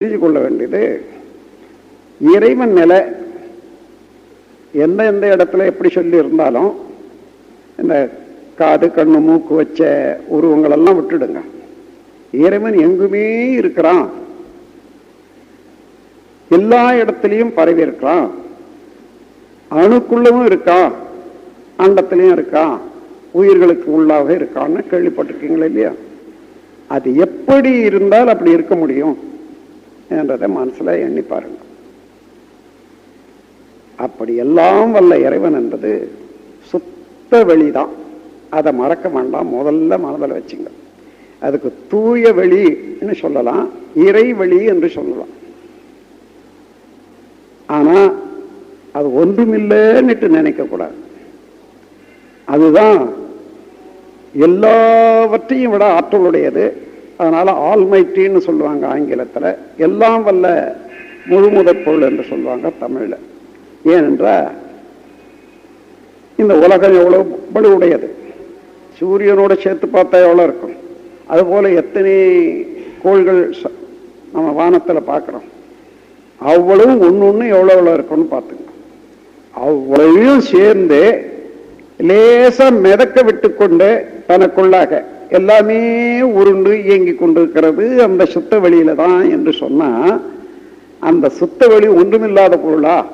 தெரிஞ்சு கொள்ள வேண்டியது இறைவன் நிலை எந்த எந்த இடத்துல எப்படி சொல்லி இருந்தாலும் இந்த காது கண்ணு மூக்கு வச்ச உருவங்களெல்லாம் விட்டுடுங்க. இறைவன் எங்குமே இருக்கிறான். எல்லா இடத்துலையும் பரவி இருக்கிறான் அணுக்குள்ளவும் இருக்கான். அண்டத்திலையும் இருக்கான். உயிர்களுக்கு உள்ளாக இருக்கான்னு கேள்விப்பட்டிருக்கீங்களா இல்லையா? அது எப்படி இருந்தால் அப்படி இருக்க முடியும். என்றதை மனசில் எண்ணி பாருங்கள் அப்படி எல்லாம் வல்ல இறைவன் என்பது சுத்த வெளிதான். அதை மறக்க வேண்டாம். முதல்ல மனதில் வச்சுங்க. அதுக்கு தூய வெளின்னு சொல்லலாம். இறைவெளி என்று சொல்லலாம். ஆனா அது ஒன்றுமில்லைன்னுட்டு நினைக்க கூடாது அதுதான் எல்லாவற்றையும் விட ஆற்றலுடையது. அதனால ஆல்மைட்டின்னு சொல்லுவாங்க ஆங்கிலத்துல. எல்லாம் வல்ல முழுமுதற் பொருள் என்று சொல்லுவாங்க தமிழில். ஏனென்றால் இந்த உலகம் எவ்வளவு வலுவுடையது. சூரியனோட சேர்த்து பார்த்தா எவ்வளோ இருக்கும். அதுபோல் எத்தனை கோள்கள் நம்ம வானத்துல பார்க்குறோம். அவ்வளவு ஒன்று ஒன்று எவ்வளோ எவ்வளோ இருக்கும்னு பார்த்துங்க. அவ்வளவையும் சேர்ந்து லேசா மிதக்க விட்டுக்கொண்டு தனக்குள்ளாக எல்லாமே உருண்டு இயங்கி கொண்டிருக்கிறது அந்த சுத்த வெளியில தான் என்று சொன்னா அந்த சுத்த வெளி ஒன்றுமில்லாத பொருளா?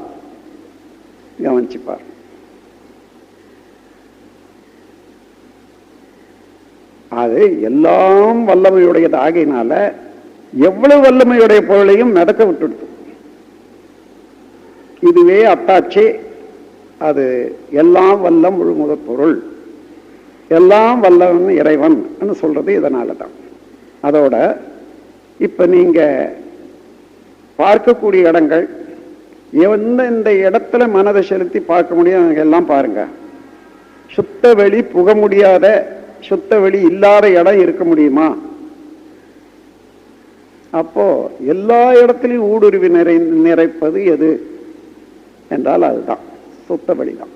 கவனிச்சுப்பார். அது எல்லாம் வல்லமையுடையது ஆகையினால எவ்வளவு வல்லமையுடைய பொருளையும் மிதக்க விட்டுடுது. இதுவே அத்தாட்சி அது எல்லாம் வல்ல முழுமுத பொருள். எல்லாம் வல்லவன் இறைவன் சொல்றது இதனால தான் அதோட இப்ப நீங்க பார்க்கக்கூடிய இடங்கள் எந்த இந்த இடத்துல மனதை செலுத்தி பார்க்க முடியும் எல்லாம் பாருங்க. சுத்த வெளி புக முடியாத சுத்த வெளி இல்லாத இடம் இருக்க முடியுமா? அப்போ எல்லா இடத்திலையும் ஊடுருவி நிறை நிறைப்பது எது? என்றால் அதுதான். சுத்த வெளிதான்.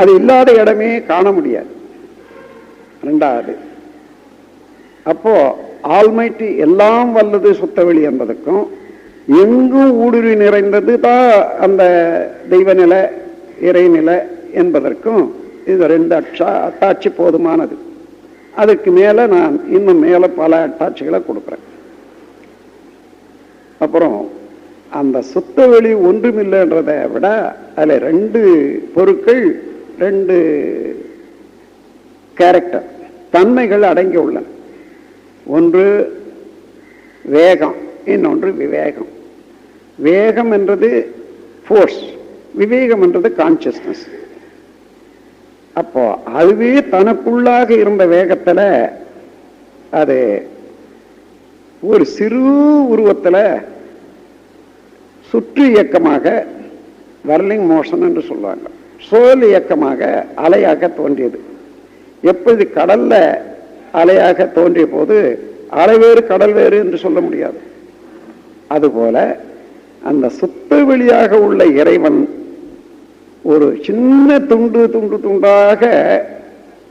அது இல்லாத இடமே காண முடியாது. ரெண்டாவது அப்போ ஆல்மைட்டி எல்லாம் வல்லது சுத்தவெளி என்பதற்கும் எங்கும் ஊடுருவி நிறைந்தது தான் அந்த தெய்வநிலை இறைநிலை என்பதற்கும் இது ரெண்டு அட்டா அட்டாட்சி போதுமானது. அதுக்கு மேலே நான் இன்னும் மேலே பல அட்டாட்சிகளை கொடுக்குறேன். அப்புறம் அந்த சுத்த வெளி ஒன்றுமில்லைன்றதை விட அதில் ரெண்டு பொருட்கள் ரெண்டு கேரக்டர் தன்மைகள் அடங்கி உள்ளன. ஒன்று வேகம் இன்னொன்று விவேகம். வேகம் என்றது ஃபோர்ஸ் விவேகம் என்றது கான்சியஸ்னஸ் அப்போ அதுவே தனக்குள்ளாக இருந்த வேகத்துல அது ஒரு சிறு உருவத்துல சுற்று இயக்கமாக வர்லிங் மோஷன் என்று சொல்லுவாங்க. சோல் இயக்கமாக அலையாக தோன்றியது. எப்படி கடல்ல அலையாக தோன்றிய போது அலை வேறு கடல் வேறு என்று சொல்ல முடியாது. அதுபோல அந்த சுத்த வெளியாக உள்ள இறைவன் ஒரு சின்ன துண்டு துண்டு துண்டாக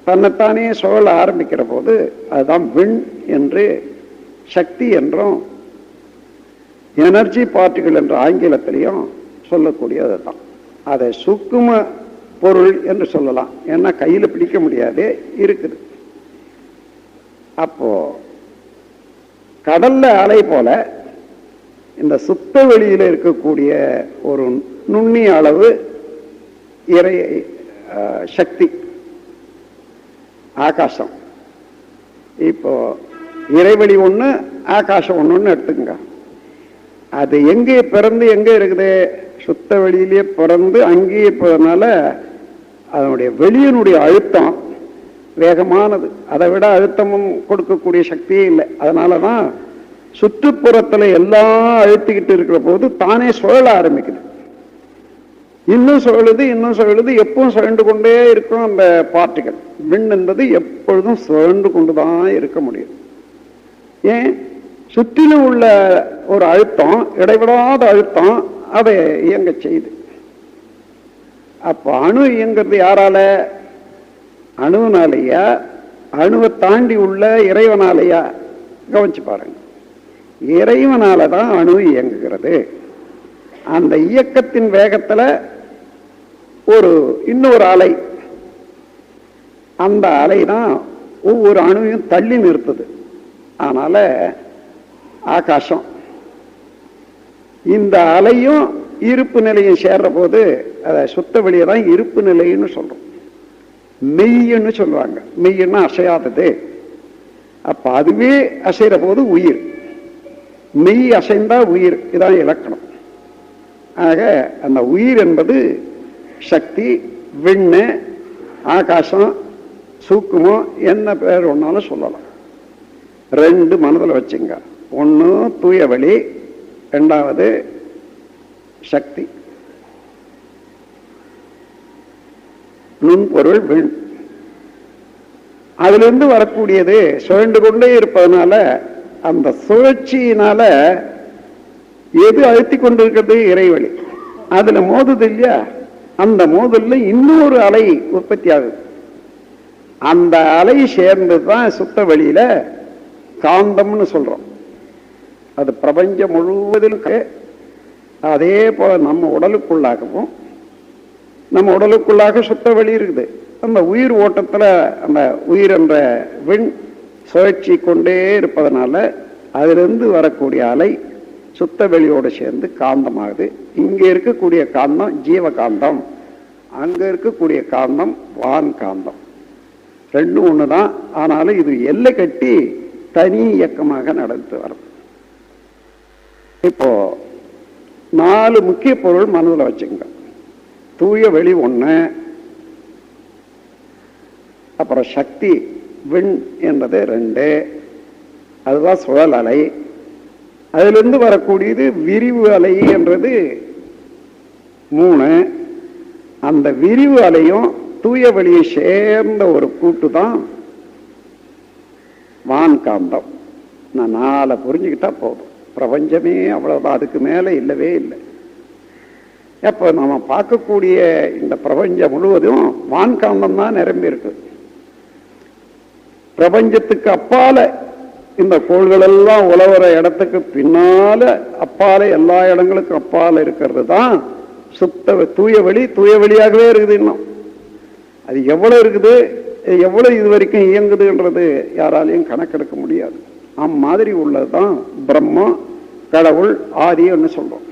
தன்னைத்தானே சுழல ஆரம்பிக்கிற போது அதுதான் விண் என்று சக்தி என்றும் எனர்ஜி பார்ட்டிகள் என்ற ஆங்கிலத்திலையும் சொல்லக்கூடியது தான் அதை சுக்கும பொருள் என்று சொல்லலாம். ஏன்னா கையில் பிடிக்க முடியாது இருக்குது. அப்போ கடல்ல அலை போல இந்த சுத்த வெளியில் இருக்கக்கூடிய ஒரு நுண்ணிய அளவு இறை சக்தி ஆகாசம். இப்போ இறைவெளி ஒன்று ஆகாசம் ஒண்ணுன்னு எடுத்துக்கங்க. அது எங்கே பிறந்து எங்கே இருக்குது? சுத்த வெளியிலேயே பிறந்து அங்கேயே போகிறதுனால அதனுடைய வெளியினுடைய அழுத்தம் வேகமானது. அதை விட அழுத்தமும் கொடுக்கக்கூடிய சக்தியே இல்லை. அதனாலதான் சுற்றுப்புறத்துல எல்லாம் அழுத்திக்கிட்டு இருக்கிற போது தானே சுழல ஆரம்பிக்குது. இன்னும் சுழலுது இன்னும் சுழலுது எப்பவும் சுழண்டு கொண்டே இருக்கும் அந்த பார்ட்டிகள். விண் என்பது எப்பொழுதும் சுழண்டு கொண்டு தான் இருக்க முடியும். ஏன்? சுற்றிலும் உள்ள ஒரு அழுத்தம் இடைவிடாத அழுத்தம் அதை இயங்க செய்யுது. அப்ப அணு இயங்கிறது யாரால? அணுவினாலையா? அணுவை தாண்டி உள்ள இறைவனாலையா? கவனிச்சு பாருங்க. இறைவனால தான் அணு இயங்குகிறது. அந்த இயக்கத்தின் வேகத்துல ஒரு இன்னொரு அலை. அந்த அலை தான் ஒவ்வொரு அணுவையும் தள்ளி நிறுத்துது. அதனால ஆகாசம். இந்த அலையும் இருப்பு நிலையும் சேர்ற போது அதை சுத்த வழியை தான் இருப்பு நிலைன்னு சொல்கிறோம் மெய்ன்னு சொல்கிறாங்க மெய்யுன்னா அசையாதது. அப்போ அதுவே அசைகிற போது உயிர். மெய் அசைந்தா உயிர். இதான் இலக்கணம். ஆக அந்த உயிர் என்பது சக்தி விண்ணு ஆகாசம் சூக்குமம் என்ன பேர் ஒன்னாலும் சொல்லலாம். ரெண்டு மனதில் வச்சுங்க. ஒன்று தூய வழி ரெண்டாவது சக்தி. நுண்பொருள் வீண் அதிலிருந்து வரக்கூடியது சுழண்டு கொண்டே இருப்பதனால அந்த சுழற்சியினால எது அழுத்தி கொண்டிருக்கிறது இறைவழி. அதுல மோதுது இல்லையா? அந்த மோதல்ல இன்னொரு அலை உற்பத்தி ஆகுது. அந்த அலை சேர்ந்துதான் சுத்த வழியில காந்தம்னு சொல்றோம். அது பிரபஞ்சம் முழுவதிலும் அதே போல நம்ம உடலுக்குள்ளாகவும் நம்ம உடலுக்குள்ளாக சுத்த வெளி இருக்குது. அந்த உயிர் ஓட்டத்துல அந்த உயிர் என்ற விண் சுழற்சி கொண்டே இருப்பதனால அதிலிருந்து வரக்கூடிய அலை சுத்த வெளியோடு சேர்ந்து காந்தமாகுது. இங்கே இருக்கக்கூடிய காந்தம் ஜீவ காந்தம் அங்கே இருக்கக்கூடிய காந்தம் வான் காந்தம். ரெண்டும் ஒண்ணுதான். ஆனாலும் இது எல்லை கட்டி தனி இயக்கமாக நடந்து வரும். இப்போ நாலு முக்கிய பொருள் மனதில் வச்சுங்க தூய வெளி ஒன்று அப்புறம் சக்தி விண் என்றது ரெண்டு. அதுதான் சுழல் அலை. அதிலிருந்து வரக்கூடியது விரிவு அலை என்றது மூணு. அந்த விரிவு அலையும் தூய வெளியை சேர்ந்த ஒரு கூட்டு தான் வான்காந்தம் நான் நாளை புரிஞ்சுக்கிட்டா போதும். பிரபஞ்சமே அவ்வளோதான் அதுக்கு மேலே இல்லவே இல்லை. அப்போ நம்ம பார்க்கக்கூடிய இந்த பிரபஞ்சம் முழுவதும் வான்காந்தம் தான் நிரம்பி இருக்கு. பிரபஞ்சத்துக்கு அப்பால இந்த கோள்கள் எல்லாம் உழவுற இடத்துக்கு பின்னால அப்பால எல்லா இடங்களுக்கும் அப்பால இருக்கிறது தான் சுத்த தூய வழி தூய வழியாகவே இருக்குது இன்னும். அது எவ்வளவு இருக்குது? எவ்வளவு இது வரைக்கும் இயங்குதுன்றது யாராலையும் கணக்கெடுக்க முடியாது. அம்மாதிரி உள்ளதுதான் பிரம்மம் கடவுள் ஆதின்னு சொல்றோம்.